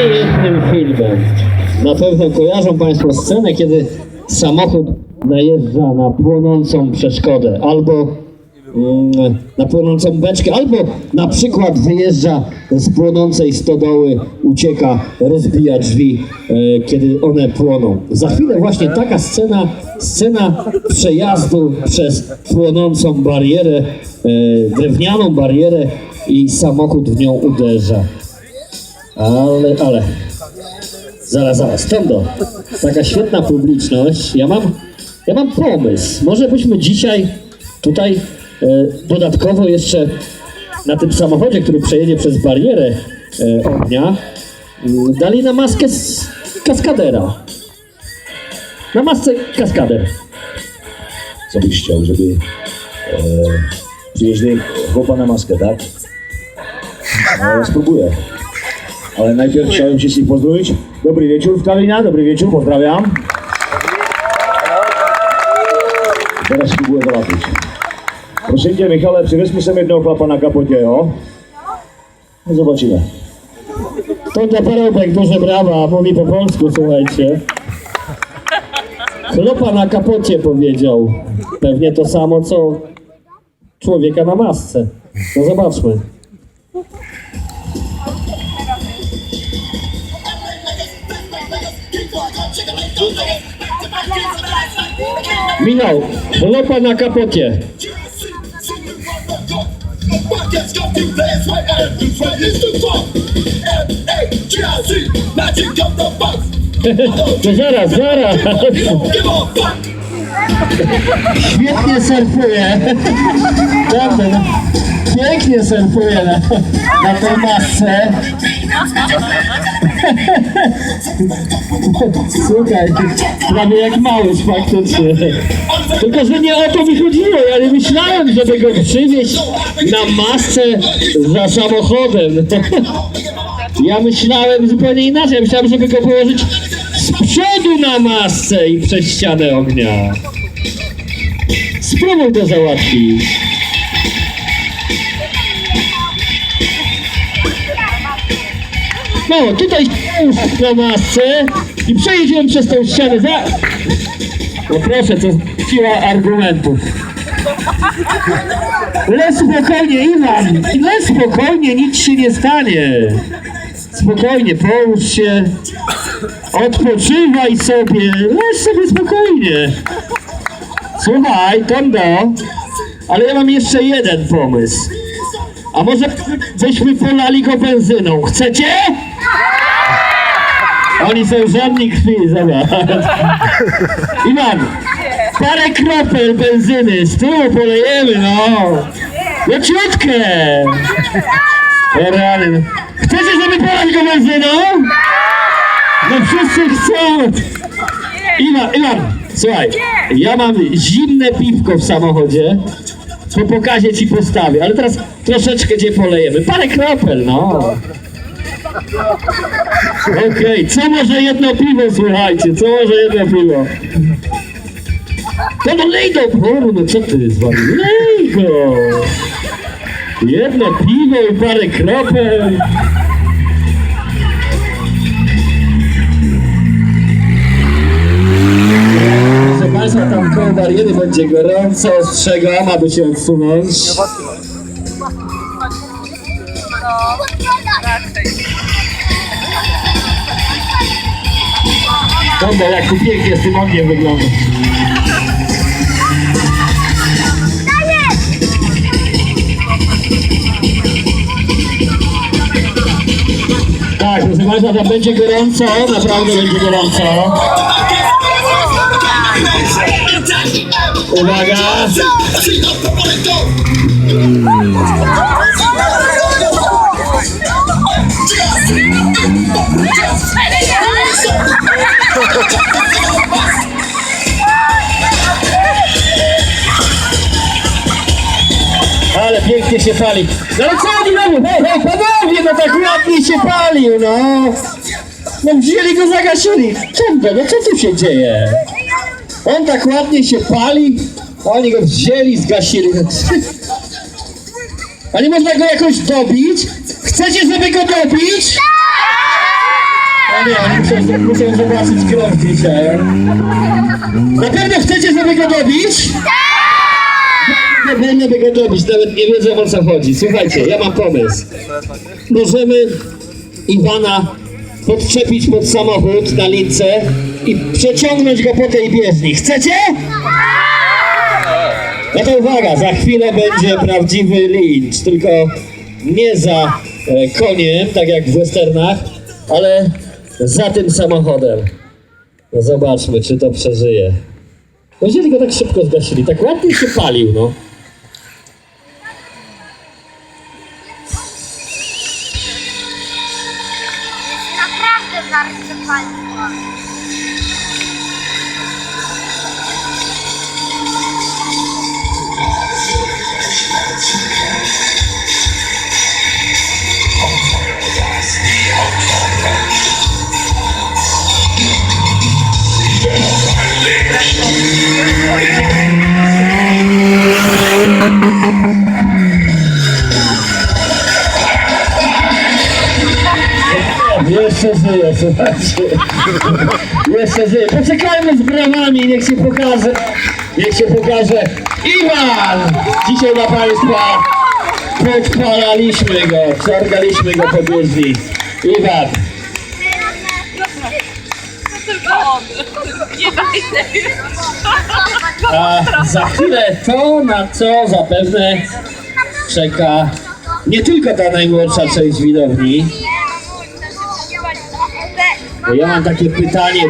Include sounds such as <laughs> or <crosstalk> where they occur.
jednym filmem. Na pewno kojarzą Państwo scenę, kiedy samochód najeżdża na płonącą przeszkodę, albo mm, na płonącą beczkę, albo na przykład wyjeżdża z płonącej stodoły, ucieka, rozbija drzwi, e, kiedy one płoną. Za chwilę właśnie taka scena, scena przejazdu przez płonącą barierę, e, drewnianą barierę i samochód w nią uderza. Ale, ale. Zaraz, zaraz, Tondo. Taka świetna publiczność. Ja mam, ja mam pomysł. Może byśmy dzisiaj tutaj e, dodatkowo jeszcze na tym samochodzie, który przejedzie przez barierę e, ognia, m, dali na maskę z kaskadera. Na masce kaskader. Co byś chciał, żeby e, przywieźli chłopa na maskę, tak? No, spróbuję. Ale najpierw chciałem się z nim pozdrowić. Dobry wieczór w Kalinia, dobry wieczór, pozdrawiam. Teraz spróbuję załatwić. Proszę cię, Michale, przywieźmy sobie jednego chłopa na kapocie, o. No zobaczymy. To dla parobek duże brawa, mówi po polsku, słuchajcie. Chlopa na kapocie powiedział. Pewnie to samo, co człowieka na masce. No zobaczmy. Michał, chlopa na kapocie. To zaraz, zaraz. Świetnie surfuje. Pięknie surfuje na, na tej masce. Słuchaj, prawie jak małyż faktycznie. Tylko, że nie o to mi chodziło. Ja nie myślałem, żeby go przywieźć na masce za samochodem. Ja myślałem zupełnie inaczej. Ja myślałem, żeby go położyć z przodu na masce i przez ścianę ognia. Spróbuj to załatwić. No, tutaj już na masce i przejedziemy przez tą ścianę za... No proszę, to siła argumentów. Le spokojnie, Iwan! Le spokojnie, nic się nie stanie. Spokojnie, połóż się. Odpoczywaj sobie. Leż sobie spokojnie. Słuchaj, Tondo, ale ja mam jeszcze jeden pomysł. A może byśmy polali go benzyną? Chcecie? Oni są żadni krwi, zobacz. <laughs> Iwan, parę kropel benzyny z tyłu polejemy, no. Leciutkę. Rany. Chcecie, żeby polać go benzyną? No wszyscy chcą. Iwan, Iwan, słuchaj, ja mam zimne piwko w samochodzie. Po pokazie ci postawię, ale teraz troszeczkę cię polejemy. Parę kropel, no. <laughs> Okej, co może jedno piwo, słuchajcie, co może jedno piwo? To no do poru, no co ty z wami? Lej go! Jedno piwo i parę kropel. Proszę Państwa, tam koło bariery będzie gorąco, ostrzegam, aby się odsunąć. Dobra, jak pięknie z tym ogniem wygląda. Tak, proszę Państwa, tam będzie gorąco, naprawdę będzie gorąco. Uwaga! Się pali. No ale co oni robią? Hej, hej, panowie, no tak ładnie się palił, no. No wzięli go, zagasili. Czemu no co tu się dzieje? On tak ładnie się pali, oni go wzięli, zgasili. A nie można go jakoś dobić? Chcecie, żeby go dobić? nie, oni muszą, muszą zobaczyć krew dzisiaj. Na pewno chcecie, żeby go dobić? Na pewno by go dobić, nawet nie wiedzą o co chodzi. Słuchajcie, ja mam pomysł. Możemy Iwana podczepić pod samochód na lince i przeciągnąć go po tej bieżni. Chcecie? No to uwaga, za chwilę będzie prawdziwy lincz, tylko nie za e, koniem, tak jak w westernach, ale za tym samochodem. No zobaczmy, czy to przeżyje. No wzięli go tak szybko zgasili, tak ładnie się palił, no. Naprawdę Jeszcze żyje, słuchajcie. Jeszcze żyje. Poczekajmy z brawami, niech się pokaże. Niech się pokaże. Iwan! Dzisiaj dla Państwa podpalaliśmy go, wciągaliśmy go po bieżni. Iwan, a za chwilę to, na co zapewne czeka nie tylko ta najmłodsza część widowni. Ja mam takie pytanie